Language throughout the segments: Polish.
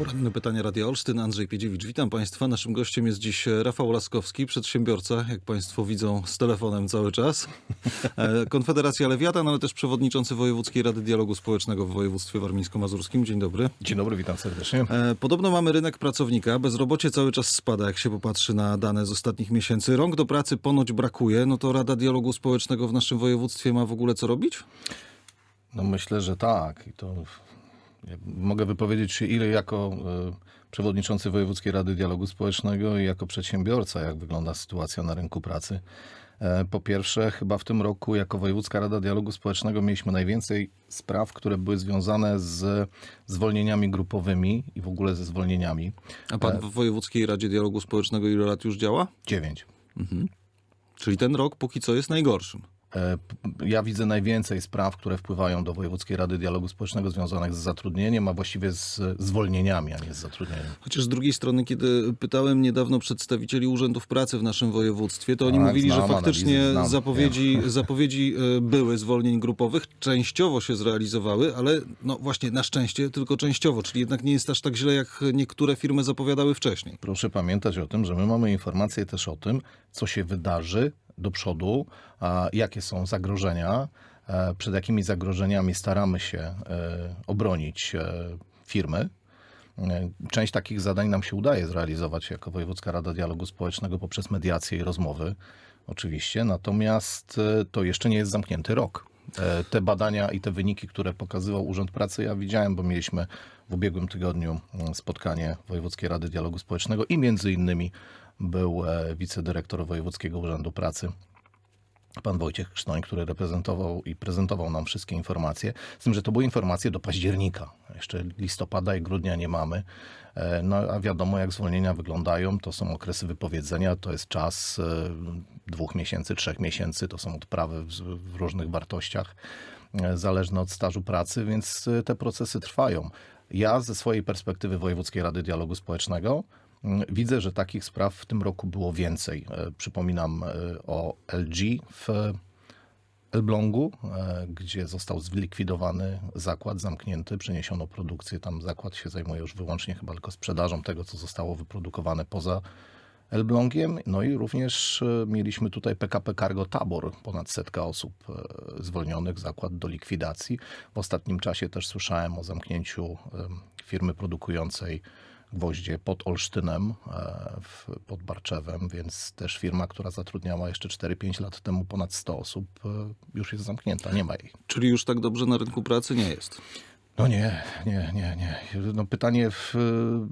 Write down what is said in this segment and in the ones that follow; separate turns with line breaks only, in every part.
Poranne pytanie Radia Olsztyn, Andrzej Piedziewicz. Witam Państwa. Naszym gościem jest dziś Rafał Laskowski, przedsiębiorca, jak Państwo widzą, z telefonem cały czas. E, Konfederacja Lewiatan, ale też przewodniczący Wojewódzkiej Rady Dialogu Społecznego w województwie warmińsko-mazurskim. Dzień dobry.
Dzień dobry, witam serdecznie.
E, Podobno mamy rynek pracownika. Bezrobocie cały czas spada, jak się popatrzy na dane z ostatnich miesięcy. Rąk do pracy ponoć brakuje. No to Rada Dialogu Społecznego w naszym województwie ma w ogóle co robić?
No myślę, że tak. I to mogę wypowiedzieć się ile jako e, przewodniczący Wojewódzkiej Rady Dialogu Społecznego i jako przedsiębiorca, jak wygląda sytuacja na rynku pracy. E, Po pierwsze, chyba w tym roku jako Wojewódzka Rada Dialogu Społecznego mieliśmy najwięcej spraw, które były związane z zwolnieniami grupowymi i w ogóle ze zwolnieniami.
A pan w Wojewódzkiej Radzie Dialogu Społecznego ile lat już działa?
Dziewięć.
Czyli ten rok póki co jest najgorszym.
E, Ja widzę najwięcej spraw, które wpływają do Wojewódzkiej Rady Dialogu Społecznego związanych z zatrudnieniem, a właściwie z zwolnieniami, a nie z zatrudnieniem.
Chociaż z drugiej strony, kiedy pytałem niedawno przedstawicieli urzędów pracy w naszym województwie, to oni
Tak,
mówili,
znam
że faktycznie
znam,
zapowiedzi, zapowiedzi e, były zwolnień grupowych, częściowo się zrealizowały, ale no właśnie na szczęście tylko częściowo, czyli jednak nie jest aż tak źle, jak niektóre firmy zapowiadały wcześniej.
Proszę pamiętać o tym, że my mamy informacje też o tym, co się wydarzy do przodu, jakie są zagrożenia, e, przed jakimi zagrożeniami staramy się e, obronić e, firmy. Część takich zadań nam się udaje zrealizować jako Wojewódzka Rada Dialogu Społecznego poprzez mediacje i rozmowy, oczywiście, natomiast to jeszcze nie jest zamknięty rok. Te badania i te wyniki, które pokazywał Urząd Pracy, ja widziałem, bo mieliśmy w ubiegłym tygodniu mm, spotkanie Wojewódzkiej Rady Dialogu Społecznego i między innymi był e, wicedyrektor Wojewódzkiego Urzędu Pracy pan Wojciech Krznoń, który reprezentował i prezentował nam wszystkie informacje, z tym, że to były informacje do października. Jeszcze listopada i grudnia nie mamy. E, No a wiadomo, jak zwolnienia wyglądają, to są okresy wypowiedzenia, to jest czas e, dwóch miesięcy, trzech miesięcy, to są odprawy w, różnych wartościach, zależne od stażu pracy, więc te procesy trwają. Ja ze swojej perspektywy Wojewódzkiej Rady Dialogu Społecznego Widzę, że takich spraw w tym roku było więcej. E, Przypominam e, o LG w Elblągu, e, gdzie został zlikwidowany zakład, zamknięty, przeniesiono produkcję. Tam zakład się zajmuje już wyłącznie chyba tylko sprzedażą tego, co zostało wyprodukowane poza Elblągiem. No i również mieliśmy tutaj PKP Cargo Tabor, ponad setka osób zwolnionych, zakład do likwidacji. W ostatnim czasie też słyszałem o zamknięciu firmy produkującej gwoździe pod Olsztynem, e, pod Barczewem, więc też firma, która zatrudniała jeszcze 4-5 lat temu ponad 100 osób, e, już jest zamknięta, nie ma jej.
Czyli już tak dobrze na rynku pracy nie jest.
No nie, nie, nie, nie. No pytanie w,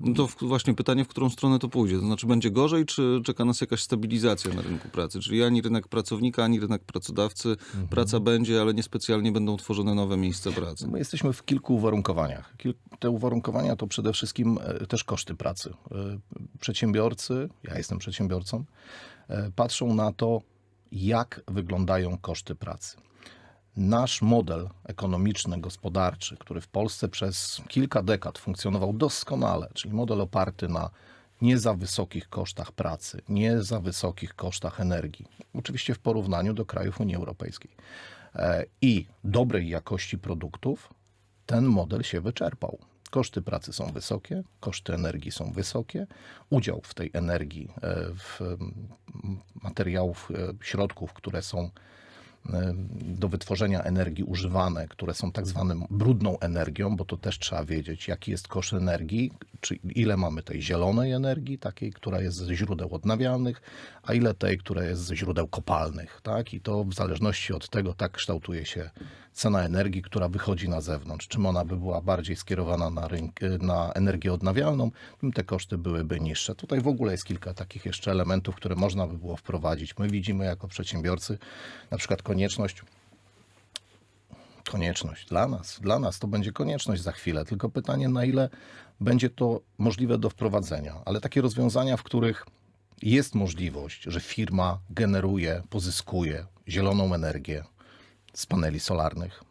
No to w, właśnie pytanie, w którą stronę to pójdzie. To znaczy będzie gorzej, czy czeka nas jakaś stabilizacja na rynku pracy? Czyli ani rynek pracownika, ani rynek pracodawcy. Praca będzie, ale niespecjalnie będą tworzone nowe miejsca pracy.
My jesteśmy w kilku uwarunkowaniach. Kil- Te uwarunkowania to przede wszystkim e, też koszty pracy. E, Przedsiębiorcy, ja jestem przedsiębiorcą, e, patrzą na to, jak wyglądają koszty pracy. Nasz model ekonomiczny, gospodarczy, który w Polsce przez kilka dekad funkcjonował doskonale, czyli model oparty na nie za wysokich kosztach pracy, nie za wysokich kosztach energii, oczywiście w porównaniu do krajów Unii Europejskiej, e, i dobrej jakości produktów, ten model się wyczerpał. Koszty pracy są wysokie, koszty energii są wysokie, udział w tej energii, e, w materiałów, e, środków, które są do wytworzenia energii używane, które są tak zwaną brudną energią, bo to też trzeba wiedzieć, jaki jest koszt energii, czy ile mamy tej zielonej energii, takiej, która jest ze źródeł odnawialnych, a ile tej, która jest ze źródeł kopalnych. Tak? I to w zależności od tego tak kształtuje się cena energii, która wychodzi na zewnątrz. Czym ona by była bardziej skierowana na, rynk, na energię odnawialną, tym te koszty byłyby niższe. Tutaj w ogóle jest kilka takich jeszcze elementów, które można by było wprowadzić. My widzimy jako przedsiębiorcy na przykład konieczność konieczność dla nas. Dla nas to będzie konieczność za chwilę, tylko pytanie, na ile będzie to możliwe do wprowadzenia. Ale takie rozwiązania, w których jest możliwość, że firma generuje, pozyskuje zieloną energię z paneli solarnych,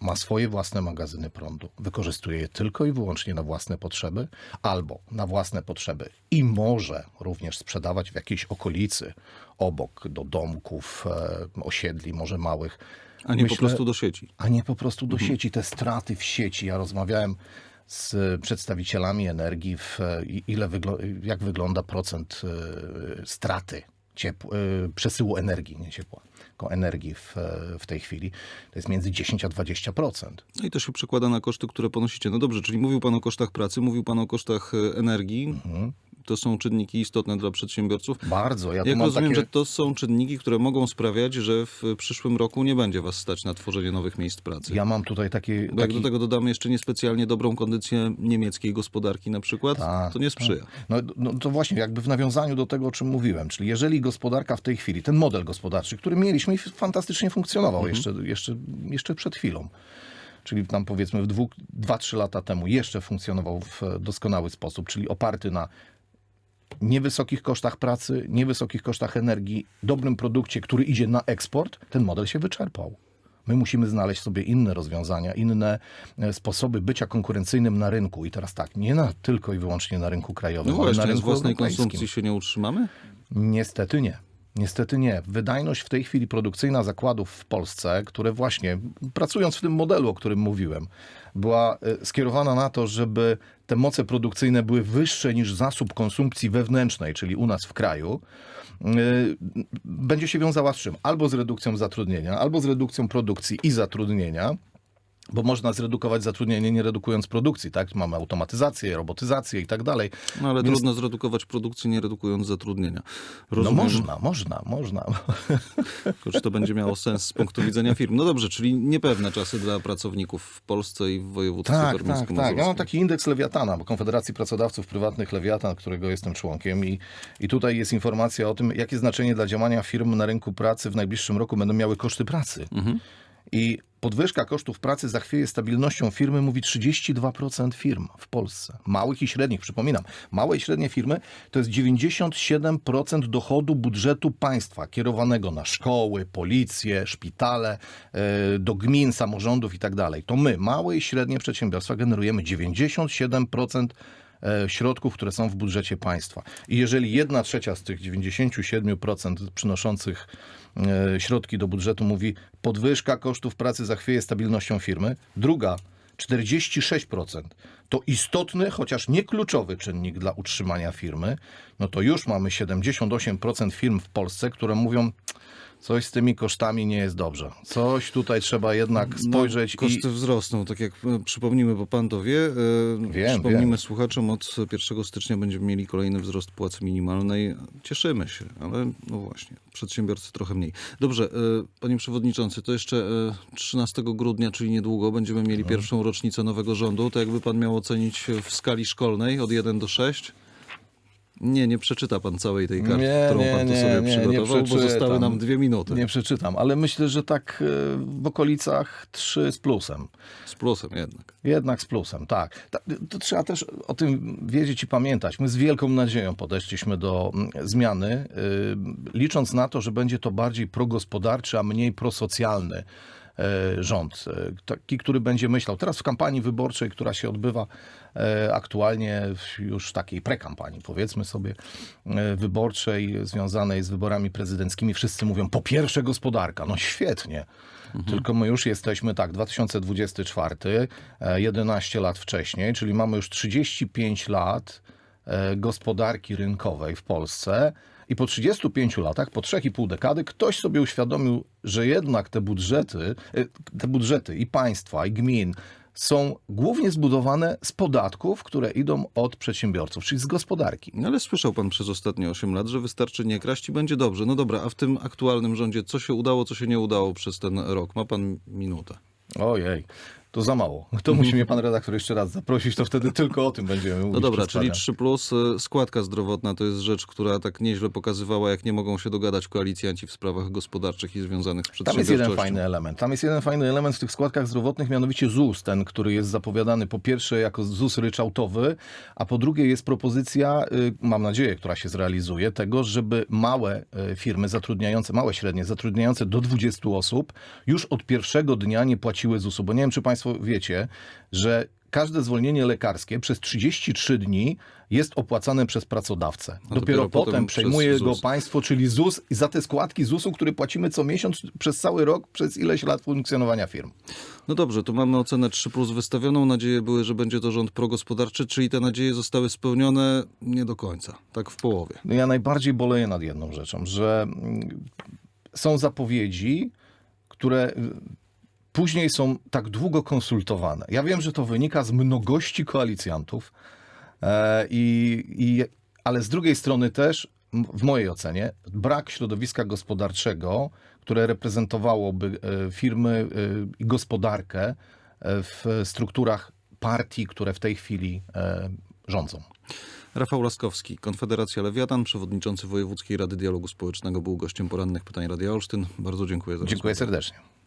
ma swoje własne magazyny prądu, wykorzystuje je tylko i wyłącznie na własne potrzeby, albo na własne potrzeby i może również sprzedawać w jakiejś okolicy, obok do domków, e, osiedli, może małych.
A nie po
Myślę-
prostu do sieci.
a nie po prostu do sieci. Te straty w sieci. Ja rozmawiałem z przedstawicielami energii, w, ile wyglo- jak wygląda procent e, straty ciepł, e, przesyłu energii, nie ciepła, tylko energii w, w tej chwili. To jest między 10 a 20%.
No i to się przekłada na koszty, które ponosicie. No dobrze, czyli mówił pan o kosztach pracy, mówił pan o kosztach e, energii.
Mhm.
To są czynniki istotne dla przedsiębiorców.
Bardzo. Ja
Jak rozumiem,
takie...
że to są czynniki, które mogą sprawiać, że w przyszłym roku nie będzie was stać na tworzenie nowych miejsc pracy.
Ja mam tutaj taki...
Bo jak
taki...
do tego dodamy jeszcze niespecjalnie dobrą kondycję niemieckiej gospodarki na przykład,
Tak,
to nie sprzyja.
No, no to właśnie jakby w nawiązaniu do tego, o czym mówiłem, czyli jeżeli gospodarka w tej chwili, ten model gospodarczy, który mieliśmy i fantastycznie funkcjonował jeszcze, jeszcze, jeszcze przed chwilą, czyli tam powiedzmy w dwóch, dwa, trzy lata temu jeszcze funkcjonował w doskonały sposób, czyli oparty na niewysokich kosztach pracy, niewysokich kosztach energii, dobrym produkcie, który idzie na eksport, ten model się wyczerpał. My musimy znaleźć sobie inne rozwiązania, inne e, sposoby bycia konkurencyjnym na rynku. I teraz tak, nie na, tylko i wyłącznie na rynku krajowym,
No
ale na
z
rynku
własnej konsumpcji się nie utrzymamy?
Niestety nie. Niestety nie. Wydajność w tej chwili produkcyjna zakładów w Polsce, które właśnie pracując w tym modelu, o którym mówiłem, była e, skierowana na to, żeby te moce produkcyjne były wyższe niż zasób konsumpcji wewnętrznej, czyli u nas w kraju, e, będzie się wiązała z czym? Albo z redukcją zatrudnienia, albo z redukcją produkcji i zatrudnienia. Bo można zredukować zatrudnienie, nie redukując produkcji, tak? Mamy automatyzację, robotyzację i tak dalej.
No ale
Więc-
trudno zredukować produkcję, nie redukując zatrudnienia.
No
Rozumiem,
można, można, można.
tylko czy to będzie miało sens z punktu widzenia firm. No dobrze, czyli niepewne czasy dla pracowników w Polsce i w województwie
Tak, tak, tak. Ja mam taki indeks Lewiatana, bo Konfederacji Pracodawców Prywatnych Lewiatan, którego jestem członkiem i, i tutaj jest informacja o tym, jakie znaczenie dla działania firm na rynku pracy w najbliższym roku będą miały koszty pracy. I podwyżka kosztów pracy zachwieje stabilnością firmy, mówi 32% firm w Polsce. Małych i średnich, przypominam. Małe i średnie firmy to jest 97% dochodu budżetu państwa kierowanego na szkoły, policję, szpitale, e, do gmin, samorządów i tak. To my, małe i średnie przedsiębiorstwa, generujemy 97% e, środków, które są w budżecie państwa. I jeżeli jedna trzecia z tych 97% przynoszących e, środki do budżetu mówi podwyżka kosztów pracy zachwieje stabilnością firmy, druga 46% to istotny, chociaż nie kluczowy czynnik dla utrzymania firmy, no to już mamy 78% firm w Polsce, które mówią, coś z tymi kosztami nie jest dobrze. Coś tutaj trzeba jednak spojrzeć
no,
i...
koszty wzrosną, tak jak e, przypomnimy, bo pan to wie. e,
Wiem,
przypomnimy
wiem.
słuchaczom, od 1 stycznia będziemy mieli kolejny wzrost płacy minimalnej. Cieszymy się, ale no właśnie, przedsiębiorcy trochę mniej. Dobrze, e, panie przewodniczący, to jeszcze e, 13 grudnia, czyli niedługo, będziemy mieli
Mhm.
pierwszą rocznicę nowego rządu. To jakby pan miał ocenić w skali szkolnej od 1 do 6? Nie, nie przeczyta pan całej tej karty,
Nie,
którą
nie,
pan tu
nie,
sobie
nie, nie
przygotował, bo zostały nam dwie minuty.
Nie przeczytam, ale myślę, że tak e, w okolicach 3 z plusem.
Z plusem jednak.
Jednak z plusem, tak. Ta- To trzeba też o tym wiedzieć i pamiętać. My z wielką nadzieją podeszliśmy do mm, zmiany, y, licząc na to, że będzie to bardziej progospodarczy, a mniej prosocjalny rząd. E, Taki, który będzie myślał. Teraz w kampanii wyborczej, która się odbywa e, aktualnie w już takiej prekampanii, powiedzmy sobie, e, wyborczej związanej z wyborami prezydenckimi, wszyscy mówią po pierwsze gospodarka. No świetnie. Tylko my już jesteśmy tak, 2024, e, 11 lat wcześniej, czyli mamy już 35 lat e, gospodarki rynkowej w Polsce. I po 35 latach, po 3,5 dekady, ktoś sobie uświadomił, że jednak te budżety, e, te budżety i państwa, i gmin są głównie zbudowane z podatków, które idą od przedsiębiorców, czyli z gospodarki.
No ale słyszał pan przez ostatnie 8 lat, że wystarczy nie kraść i będzie dobrze. No dobra, a w tym aktualnym rządzie co się udało, co się nie udało przez ten rok? Ma pan minutę.
Ojej, to za mało. To musi mnie pan redaktor jeszcze raz zaprosić, to wtedy tylko o tym będziemy mówić.
No dobra, czyli 3 plus, y, składka zdrowotna to jest rzecz, która tak nieźle pokazywała, jak nie mogą się dogadać koalicjanci w sprawach gospodarczych i związanych z
Tam jest
przedsiębiorczością.
jeden fajny element. Tam jest jeden fajny element w tych składkach zdrowotnych, mianowicie ZUS, ten, który jest zapowiadany po pierwsze jako ZUS ryczałtowy, a po drugie jest propozycja, y, mam nadzieję, która się zrealizuje, tego, żeby małe y, firmy zatrudniające, małe, średnie, zatrudniające do 20 osób już od pierwszego dnia nie płaciły ZUS-u. Bo nie wiem, czy państwo wiecie, że każde zwolnienie lekarskie przez 33 dni jest opłacane przez pracodawcę. Dopiero,
dopiero potem
przejmuje go państwo, czyli ZUS i za te składki ZUS-u, które płacimy co miesiąc przez cały rok, przez ileś lat funkcjonowania firm.
No dobrze, tu mamy ocenę 3 plus wystawioną. Nadzieje były, że będzie to rząd progospodarczy, czyli te nadzieje zostały spełnione nie do końca, tak w połowie.
No ja najbardziej boleję nad jedną rzeczą, że mm, są zapowiedzi, które później są tak długo konsultowane. Ja wiem, że to wynika z mnogości koalicjantów, e, i, i, ale z drugiej strony też, w mojej ocenie, brak środowiska gospodarczego, które reprezentowałoby e, firmy e, i gospodarkę e, w strukturach partii, które w tej chwili rządzą.
Rafał Laskowski, Konfederacja Lewiatan, przewodniczący Wojewódzkiej Rady Dialogu Społecznego, był gościem porannych pytań Radia Olsztyn. Bardzo dziękuję za
Dziękuję
rozmowę.
serdecznie.